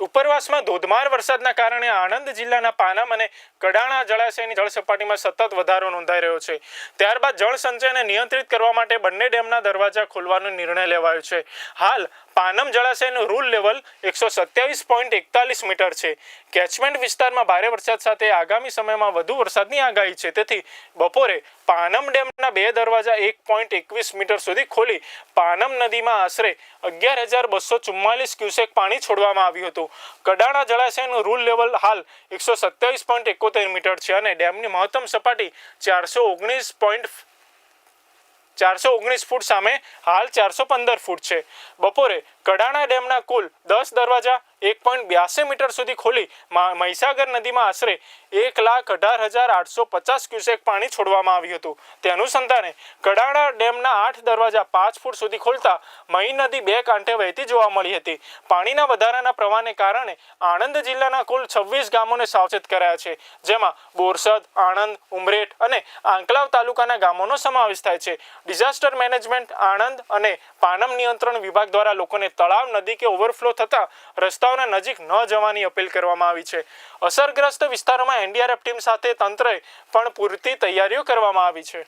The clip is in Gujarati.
ઉપરવાસમાં ધોધમાર વરસાદના કારણે આણંદ જિલ્લાના પાનમ અને કડાણા જળાશયની જળ સપાટીમાં સતત વધારો નોંધાઈ રહ્યો છે. ત્યારબાદ જળ સંચયને નિયંત્રિત કરવા માટે બંને ડેમના દરવાજા ખોલવાનો નિર્ણય લેવાયો છે. હાલ પાનમ જળાશયનું રૂલ લેવલ એકસો સત્યાવીસ પોઈન્ટ એકતાલીસ મીટર છે. કેચમેન્ટ વિસ્તારમાં ભારે વરસાદ સાથે આગામી સમયમાં વધુ વરસાદની આગાહી છે. તેથી બપોરે પાનમ ડેમના બે દરવાજા એક પોઈન્ટ એકવીસ મીટર સુધી ખોલી પાનમ નદીમાં આશરે અગિયાર હજાર બસો ચુમ્માલીસ ક્યુસેક પાણી છોડવામાં આવ્યું હતું. કડાણા જળાશયનું રૂલ લેવલ હાલ એકસો સત્યાવીસ પોઈન્ટ એકોતેર મીટર છે અને ડેમની મહત્તમ સપાટી ચારસો ઓગણીસ પોઈન્ટ ચારસો ઓગણીસ ફૂટ સામે હાલ ચારસો પંદર ફૂટ છે. બપોરે કડાણા ડેમના કુલ દસ દરવાજા એક પોઈન્ટ બ્યાસી મીટર સુધી ખોલી મહીસાગર નદીમાં આશરે એક લાખ અઢાર હજાર આઠસો પચાસ ક્યુસેક પાણી છોડવામાં આવ્યું હતું. તે અનુસંધાને કડાણા ડેમના આઠ દરવાજા પાંચ ફૂટ સુધી ખોલતા મહી નદી બે કાંઠે વહેતી જોવા મળી હતી. પાણીના વધારાના પ્રવાહને કારણે આણંદ જિલ્લાના કુલ છવ્વીસ ગામોને સાવચેત કરાયા છે, જેમાં બોરસદ, આણંદ, ઉમરેઠ અને આંકલાવ તાલુકાના ગામોનો સમાવેશ થાય છે. ડિઝાસ્ટર મેનેજમેન્ટ, આણંદ અને પાનમ નિયંત્રણ વિભાગ દ્વારા લોકોને તળાવ નદી કે ઓવરફ્લો થતા રસ્તાઓના નજીક ન જવાની અપીલ કરવામાં આવી છે. અસરગ્રસ્ત વિસ્તારોમાં એનડીઆરએફ ટીમ સાથે તંત્રએ પણ પૂરતી તૈયારીઓ કરવામાં આવી છે.